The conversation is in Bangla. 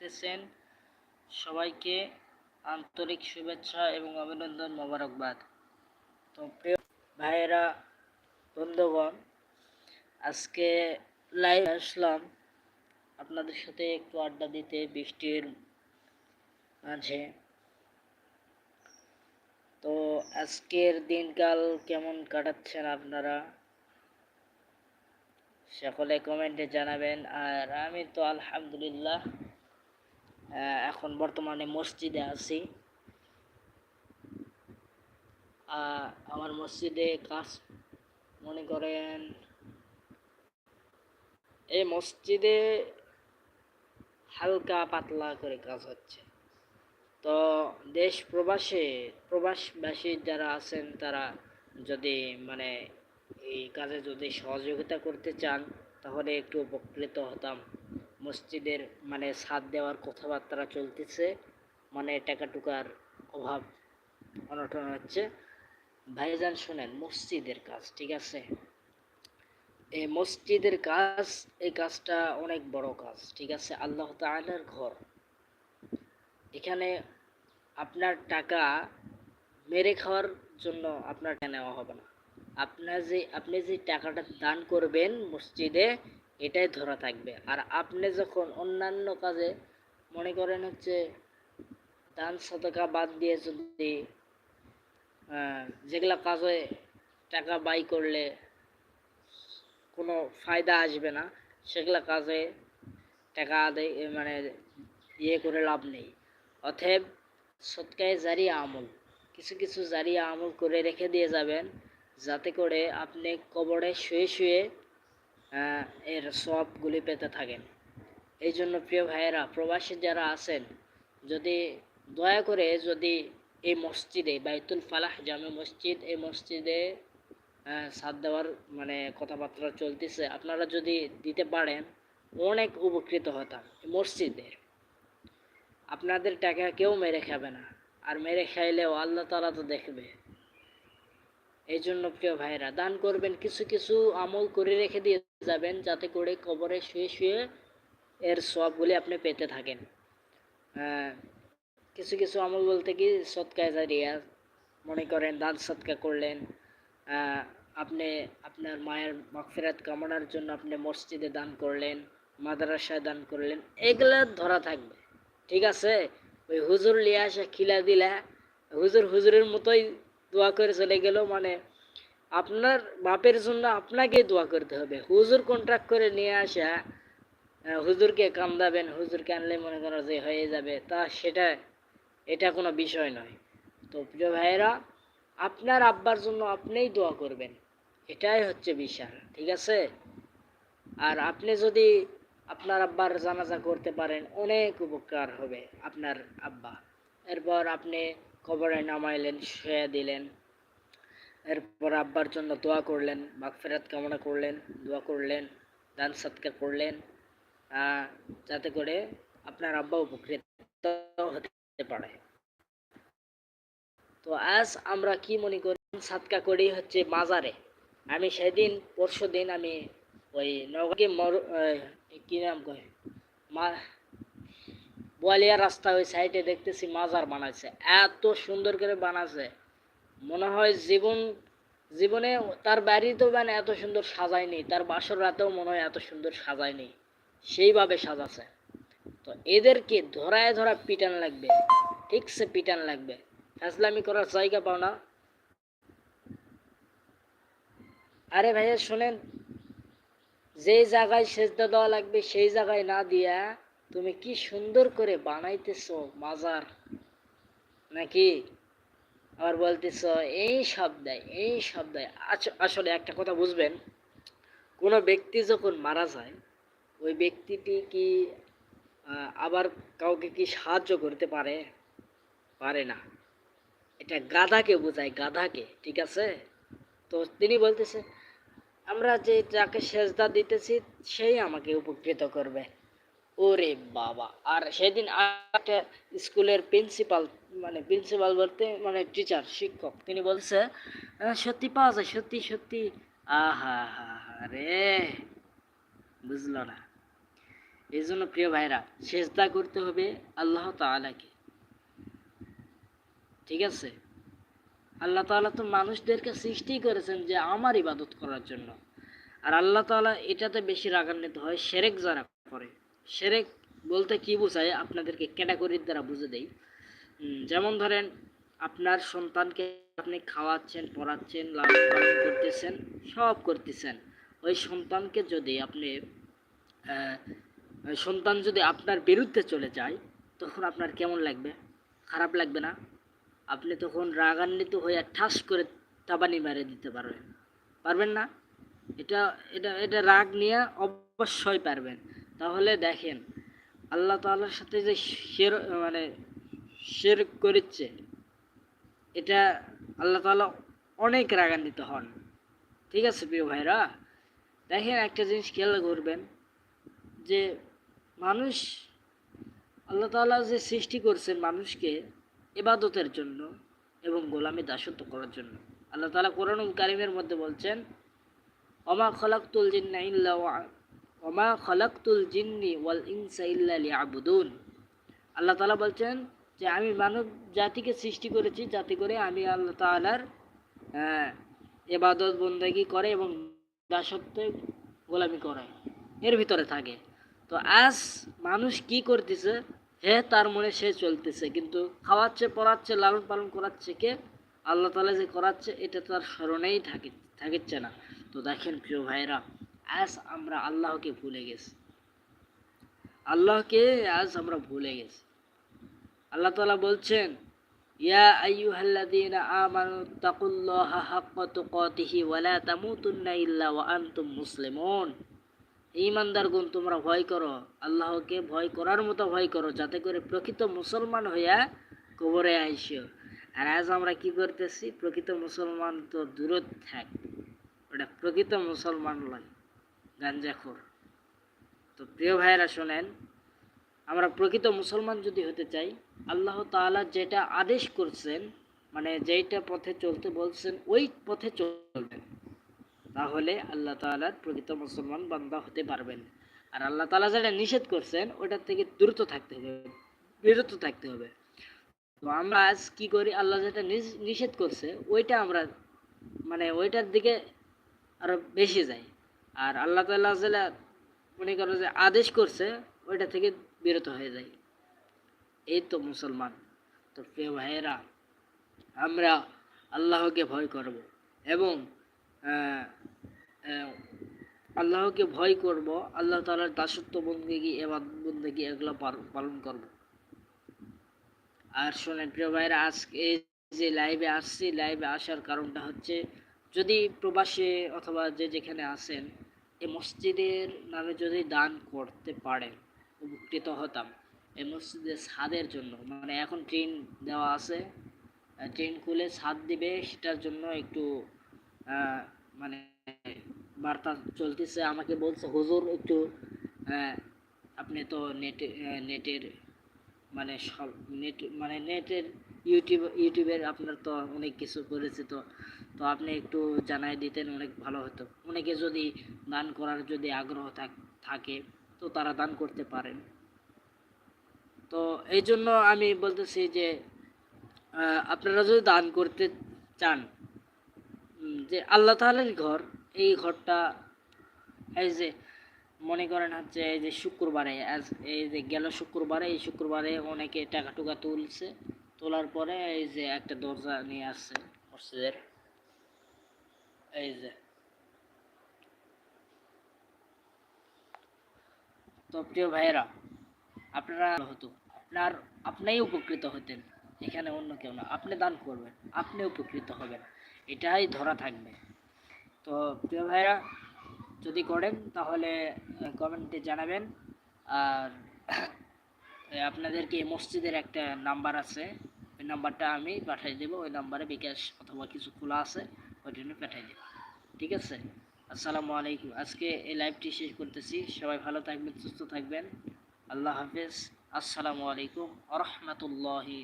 দেখতেছেন সবাইকে আন্তরিক শুভেচ্ছা এবং অভিনন্দন মোবারকবাদ। তো প্রিয় ভাইয়েরা, বন্ধুগণ, আজকে লাইভ আসলাম। আপনাদের সাথে একটু আড্ডা দিতে, বৃষ্টির মাঝে। তো আজকের দিনকাল কেমন কাটাচ্ছেন আপনারা? সকলে কমেন্টে জানাবেন। আর আমি তো আলহামদুলিল্লাহ এখন বর্তমানে মসজিদে আছি। আমার মসজিদে কাজ, মনে করেন, এই মসজিদে হালকা পাতলা করে কাজ হচ্ছে। তো দেশ প্রবাসে, প্রবাসবাসী যারা আছেন, তারা যদি মানে এই কাজে যদি সহযোগিতা করতে চান, তাহলে একটু উপকৃত হতাম। মসজিদের মানে ছাদ দেওয়ার কথাবার্তা চলতেছে। মানে টাকা টুকার অভাব, অনটন হচ্ছে। ভাইজান শোনেন, মসজিদের কাজ, ঠিক আছে? এই মসজিদের কাজ, এই কাজটা অনেক বড় কাজ, ঠিক আছে? আল্লাহ তাআলার ঘর। এখানে আপনার টাকা মেরে খাওয়ার জন্য আপনার নেওয়া হবে না। আপনার যে, আপনি যে টাকাটা দান করবেন মসজিদে এটাই ধরা থাকবে। আর আপনি যখন অন্যান্য কাজে মনে করেন হচ্ছে দান শতকা বাদ দিয়ে যদি যেগুলা কাজে টাকা বাই করলে কোনো ফায়দা আসবে না, সেগুলা কাজে টাকা আদায় মানে ইয়ে করে লাভ নেই। অতএব সৎকায় জারিয়া আমল, কিছু কিছু জারিয়া আমল করে রেখে দিয়ে যাবেন, যাতে করে আপনি কবরে শুয়ে শুয়ে এর সবগুলি পেতে থাকেন। এই জন্য প্রিয় ভাইয়েরা, প্রবাসী যারা আছেন, যদি দয়া করে যদি এই মসজিদে, বাইতুল ফালাহ জামে মসজিদ, এই মসজিদে সাদ দেওয়ার মানে কথাবার্তা চলতেছে, আপনারা যদি দিতে পারেন, অনেক উপকৃত হতাম মসজিদের আপনাদের টাকা কেউ মেরে খাবে না, আর মেরে খাইলেও আল্লাহ তালা তো দেখবে। এই জন্য প্রিয় ভাইরা দান করবেন, কিছু কিছু আমল করে রেখে দিয়ে যাবেন যাতে করে কবরে শুয়ে শুয়ে এর সবগুলি আপনি পেতে থাকেন। আহ, কিছু কিছু আমল বলতে কি সৎকায় জারিয়া মনে করেন দান সৎকা করলেন আপনি আপনার মায়ের মাগফিরাত কামনার জন্য আপনি মসজিদে দান করলেন মাদ্রাসায় দান করলেন এগুলা ধরা থাকবে। ঠিক আছে? ওই হুজুর লিয়ে খিলা দিলা হুজুর হুজুরের মতোই দোয়া করে চলে গেল মানে আপনার বাপের জন্য আপনাকে দোয়া করতে হবে। হুজুর কন্ট্রাক্ট করে নিয়ে আসা হুজুরকে কান্দাবেন হুজুরকে আনলে মনে করো যে হয়ে যাবে, তা সেটা, এটা কোনো বিষয় নয়। তো প্রিয় ভাইয়েরা, আপনার আব্বার জন্য আপনিই দোয়া করবেন। এটাই হচ্ছে বিশাল, ঠিক আছে? আর আপনি যদি আপনার আব্বার জানাজা করতে পারেন, অনেক উপকার হবে আপনার আব্বা। এরপর আপনি কবরে নামাইলেন, শুয়ে দিলেন। এরপর আব্বার জন্য দোয়া করলেন, মাগফিরাত কামনা করলেন, দোয়া করলেন, দান সৎকার করলেন যাতে করে আপনার আব্বা উপকৃত হতে পারে। তো আজ আমরা কি মনে করি? সাতকা করি হচ্ছে মাজারে। আমি সেদিন, পরশু দিন আমি ওই নগরকে মর কি নাম কয়? মা বোয়ালিয়া রাস্তা ওই সাইডে দেখতেছি মাজার বানাইছে। এত সুন্দর করে বানাছে মনে হয় জীবন, জীবনে তার বাড়িতেও মানে এত সুন্দর সাজায়নি, তার বাসর রাতেও মনে হয় এত সুন্দর সাজায়নি, সেইভাবে সাজাছে। তো এদেরকে ধরায় ধরা পিটান লাগবে, ঠিকসে পিটান লাগবে। ফাজলামি করার জায়গা পাও না। আরে ভাইয়া, শোনেন যেই জায়গায় সেজদা দেওয়া লাগবে, সেই জায়গায় না দিয়া তুমি কি সুন্দর করে বানাইতেছো মাজার? নাকি? আবার বলতেছ, এই সব দেয় এই সব দেয় আসলে একটা কথা বুঝবেন, কোনো ব্যক্তি যখন মারা যায়, ওই ব্যক্তিটি কি আবার কাউকে কি সাহায্য করতে পারে? পারে না। এটা গাধাকে বোঝায়, গাধাকে, ঠিক আছে? তো তিনি বলতেছে, আমরা যে যাকে সেজদা দিতেছি, সেই আমাকে উপকৃত করবে। ওরে বাবা! আর সেদিন একটা স্কুলের প্রিন্সিপাল মানে প্রিন্সিপাল বলতে মানে টিচার শিক্ষক। তিনি বলছে সত্যি পাওয়া যায় সত্যি সত্যি। আহা হা রে। বুঝলো না। এই জন্য প্রিয় ভাইরা সেজদা করতে হবে আল্লাহ তাআলাকে। ঠিক আছে? আল্লাহ তাআলা তো মানুষদেরকে সৃষ্টি করেছেন যে আমার ইবাদত করার জন্য। আর আল্লাহ তাআলা এটাতে বেশি রাগান্বিত হয় সেরেক যারা করে। সেরেক বলতে কি বোঝায়? আপনাদেরকে ক্যাটাগরির দ্বারা বুঝে উম, যেমন ধরেন আপনার সন্তানকে আপনি খাওয়াচ্ছেন, পড়াচ্ছেন, লালন পালন করতেছেন, সব করতেছেন। ওই সন্তানকে যদি আপনি সন্তান যদি আপনার বিরুদ্ধে চলে যায়, তখন আপনার কেমন লাগবে? খারাপ লাগবে না? আপনি তখন রাগান্বিত হয়ে ঠাস করে তাবানি মেরে দিতে পারবেন। পারবেন না? এটা এটা এটা রাগ নিয়ে অবশ্যই পারবেন। তাহলে দেখেন, আল্লাহ তাআলার সাথে যে মানে শের করেছে, এটা আল্লাহ তাআলা অনেক রাগান্বিত হন। ঠিক আছে প্রিয় ভাইরা দেখেন একটা জিনিস খেয়াল করবেন, যে মানুষ, আল্লাহ তাআলা যে সৃষ্টি করছেন মানুষকে এবাদতের জন্য এবং গোলামি দাসত্ব করার জন্য। আল্লাহ তাআলা কোরআন কারিমের মধ্যে বলছেন অমা খলাকতুল জিন্না ইল্লা অমা খলাকতুল জিন্নি ওয়াল ইনসা ইল্লা লিয়াবুদুন। আল্লাহ তাআলা বলছেন যে আমি মানব জাতিকে সৃষ্টি করেছি যাতে করে আমি আল্লাহ তাআলার আহ, ইবাদত বন্দেগী করে এবং দাসত্ব গোলামি করে। এর ভিতরে থাকে। তো আজ মানুষ কি করতেছে? হে তার মনে সে চলতেছে। কিন্তু খাওয়াচ্ছে পড়াচ্ছে লালন পালন করাচ্ছে কে? আল্লাহ তালা যে করাচ্ছে এটা তার স্মরণেই থাকে থাকিচ্ছে না। তো দেখেন প্রিয় ভাইরা আজ আমরা আল্লাহকে ভুলে গেছি। আল্লাহকে আজ আমরা ভুলে গেছি। আল্লাহ তালা বলছেন, ইয়া আইয়ুহাল্লাযীনা আমানু তাকুল্লাহা হাক্কা তুকাতিহি ওয়া লা তামুতুন্না ইল্লা ওয়া আনতুম মুসলিমুন। ঈমানদারগণ, তোমরা ভয় করো, আল্লাহকে ভয় করার মতো ভয় করো, যাতে করে প্রকৃত মুসলমান হইয়া কবরে আইসো। আর আজ আমরা কি করতেছি? প্রকৃত মুসলমান তো দূরত থাক, ওটা প্রকৃত মুসলমান নয়, গাঞ্জাখোর। তো প্রিয় ভাইয়েরা, শোনেন আমরা প্রকৃত মুসলমান যদি হতে চাই, আল্লাহ তাআলা যেটা আদেশ করছেন মানে যেইটা পথে চলতে বলছেন, ওই পথে চলবেন। তাহলে আল্লাহ তাআলার প্রকৃত মুসলমান বান্দা হতে পারবেন। আর আল্লাহ তাআলা যেটা নিষেধ করছেন, ওটার থেকে দ্রুত থাকতে হবে বিরত থাকতে হবে। তো আমরা আজ কি করি? আল্লাহ যেটা নিষ- নিষেধ করছে, ওইটা আমরা মানে ওইটার দিকে আরও বেশি যাই। আর আল্লাহ তাআলা যেটা মনে করো যে আদেশ করছে, ওইটা থেকে বিরত হয়ে যায়। এই তো মুসলমান। তো প্রিয় ভাইয়েরা, আমরা আল্লাহকে ভয় করব এবং আল্লাহকে ভয় করব, আল্লাহ তাআলার দাসত্ব বন্দেগী এবাদ বন্দেগী এগুলো পালন করব। আর শোনেন প্রিয় ভাইরা আজকে যে লাইভে আসছি লাইভে আসার কারণটা হচ্ছে, যদি প্রবাসে অথবা যে যেখানে আছেন এই মসজিদের নামে যদি দান করতে পারেন উপকৃত হতাম। এই মসজিদের ছাদের জন্য। মানে এখন ট্রেন দেওয়া আছে। ট্রেন খুলে ছাদ দিবে, সেটার জন্য একটু মানে বার্তা চলতেছে। আমাকে বলছে, হুজুর, একটু আপনি তো নেটে নেটের মানে সব নেট মানে নেটের ইউটিউব ইউটিউবের আপনার তো অনেক কিছু করেছে তো। তো আপনি একটু জানাই দিতেন, অনেক ভালো হতো। অনেকে যদি দান করার যদি আগ্রহ থাকে তো তারা দান করতে পারেন। তো এই জন্য আমি বলতেছি যে আপনারা যদি দান করতে চান যে আল্লাহ তাআলার ঘর, এই ঘরটা, এই যে মনে করেন হচ্ছে এই যে শুক্রবারে এই যে গেল শুক্রবারে, এই শুক্রবারে অনেকে টাকা টুকা তুলছে, তোলার পরে এই যে একটা দরজা নিয়ে আসছে মসজিদের। এই যে তো প্রিয় ভাইয়েরা, আপনারা হতো আপনার, আপনিই উপকৃত হতেন। এখানে অন্য কেউ না। আপনি দান করবেন। আপনি উপকৃত হবেন। এটাই ধরা থাকবে। তো প্রিয় ভাইরা যদি করেন তাহলে কমেন্টে জানাবেন। আর আপনাদেরকে মসজিদের একটা নাম্বার আছে। ওই নাম্বারটা আমি পাঠিয়ে দেবো। ওই নাম্বারে বিকাশ অথবা কিছু খোলা আছে, ওই জন্য পাঠিয়ে দেবো। ঠিক আছে? আসসালামু আলাইকুম। আজকে এই লাইভটি শেষ করতেছি। সবাই ভালো থাকবেন, সুস্থ থাকবেন। আল্লাহ হাফেজ। আসসালামু আলাইকুম আ রহমতুল্লাহি